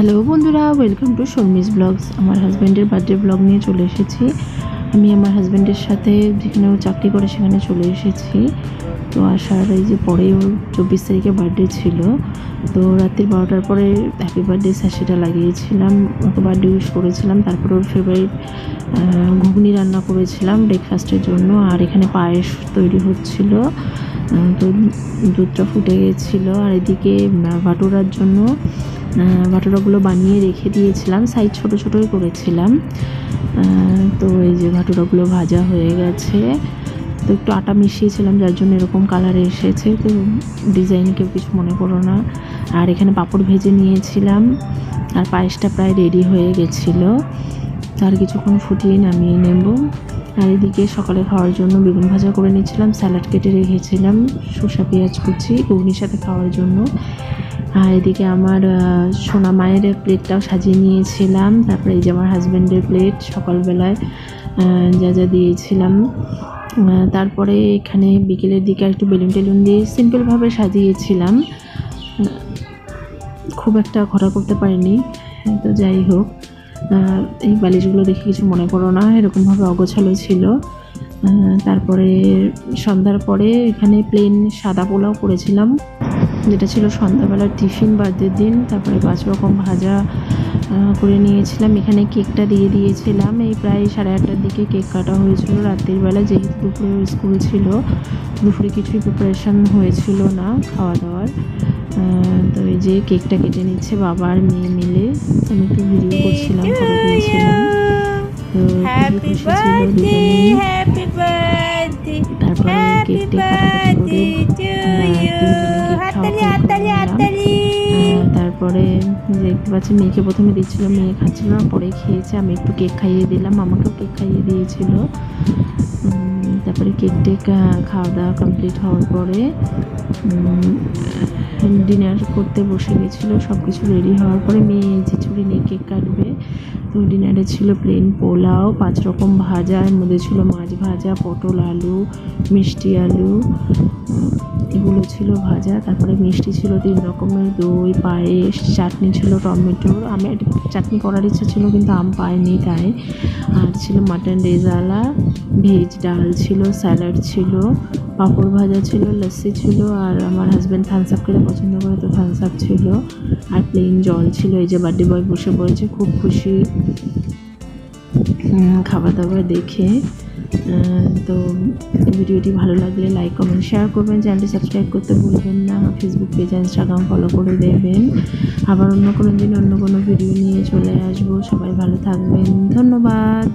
Hello বন্ধুরা welcome to Sharmi's blogs আমার হাজব্যান্ডের বার্থডে ব্লগ নিয়ে চলে এসেছি। আমি আমার হাজব্যান্ডের সাথে যেখানে ও চাকরি করে সেখানে চলে এসেছি। তো আসার এই যে পরে ওর চব্বিশ তারিখে বার্থডে ছিল। তো রাত্রি বারোটার পরে হ্যাপি বার্থডে স্যাশিটা লাগিয়েছিলাম। ওকে বার্থডে উইশ করেছিলাম। তারপরে ওর ফেভারিট ঘুগনি রান্না করেছিলাম ব্রেকফাস্টের জন্য। আর এখানে পায়েস তৈরি হচ্ছিল। তো দুধটা ফুটে গেছিল। আর এদিকে বাটুরার জন্য ভাটুরাগুলো বানিয়ে রেখে দিয়েছিলাম সাইজ ছোট ছোটোই করেছিলাম। তো এই যে ভাটুরাগুলো ভাজা হয়ে গেছে। তো একটু আটা মিশিয়েছিলাম, যার জন্য এরকম কালারে এসেছে। তো ডিজাইন কেউ কিছু মনে করো না। আর এখানে পাঁপড় ভেজে নিয়েছিলাম। আর পায়েসটা প্রায় রেডি হয়ে গেছিল। তার কিছুক্ষণ ফুটিয়ে নামিয়ে নেব। আর এদিকে সকালে খাওয়ার জন্য বেগুন ভাজা করে নিয়েছিলাম, স্যালাড কেটে রেখেছিলাম, শসা, পেঁয়াজ কুচি, ঘুগনির সাথে খাওয়ার জন্য। আর এদিকে আমার সোনা মায়ের প্লেটটাও সাজিয়ে নিয়েছিলাম। তারপরে এই যে আমার হাজব্যান্ডের প্লেট সকালবেলায় যা যা দিয়েছিলাম। তারপরে এখানে বিকেলের দিকে একটু বেলুন টেলুন দিয়ে সিম্পলভাবে সাজিয়েছিলাম। খুব একটা ঘটা করতে পারিনি, তো যাই হোক। এই বালিশগুলো দেখে কিছু মনে করো না, এরকমভাবে অগোছালো ছিল। তারপরে সন্ধ্যার পরে এখানে প্লেন সাদা পোলাও করেছিলাম। যেটা ছিল সন্ধ্যাবেলার টিফিন বার্থডের দিন। তারপরে পাঁচ রকম ভাজা করে নিয়েছিলাম। এখানে কেকটা দিয়ে দিয়েছিলাম। এই প্রায় সাড়ে আটটার দিকে কেক কাটা হয়েছিল। রাত্রির বেলা যেহেতু দুপুরে স্কুল ছিল, দুপুরে কিছুই প্রিপারেশন হয়েছিল না খাওয়া দাওয়ার তো এই যে কেকটা কেটে নিচ্ছে বাবা আর মেয়ে মিলে। আমি একটু ভিডিও করছিলাম করে birthday to আমরা you. তিনজনে কেক খাওয়া হাততালি হাততালি হাততালি। তারপরে দেখতে পাচ্ছি, মেয়েকে প্রথমে দিচ্ছিল, মেয়ে খাচ্ছিল, পরে খেয়েছে। আমি একটু কেক খাইয়ে দিলাম আমাকেও কেক খাইয়ে দিয়েছিল। তারপরে কেক টেক খাওয়া দাওয়া কমপ্লিট হওয়ার পরে ডিনার করতে বসে গেছিল সব কিছু রেডি হওয়ার পরে মেয়ে যে ছুরি নিয়ে কেক কাটবে ডিনারে ছিল প্লেন পোলাও, পাঁচ রকম ভাজা, এর মধ্যে ছিল মাছ ভাজা, পটল, আলু, মিষ্টি আলু এগুলো ছিল ভাজা। তারপরে মিষ্টি ছিল তিন রকমের, দই, পায়েস, চাটনি ছিল টমেটো। আমি চাটনি করার ইচ্ছা ছিল কিন্তু আম পাইনি তাই। আর ছিল মাটন রেজালা ভেজ ডাল ছিল, স্যালাড ছিল, পাঁপড় ভাজা ছিল, লস্যি ছিল, আর আমার হাজব্যান্ড থামস আপ খেতে পছন্দ করে, তো থামস আপ ছিল। আর প্লেন জল ছিল, এই যে বার্থডে বয় বসে পড়েছে, খুব খুশি। খাবার দাবার দেখে। তো ভিডিওটি ভালো লাগলে লাইক কমেন্ট শেয়ার করবেন। চ্যানেলটি সাবস্ক্রাইব করতে ভুলবেন না। আমার ফেসবুক পেজ ইনস্টাগ্রাম ফলো করে দেবেন। আবার অন্য কোনো দিন অন্য কোনো ভিডিও নিয়ে চলে আসব। সবাই ভালো থাকবেন। ধন্যবাদ।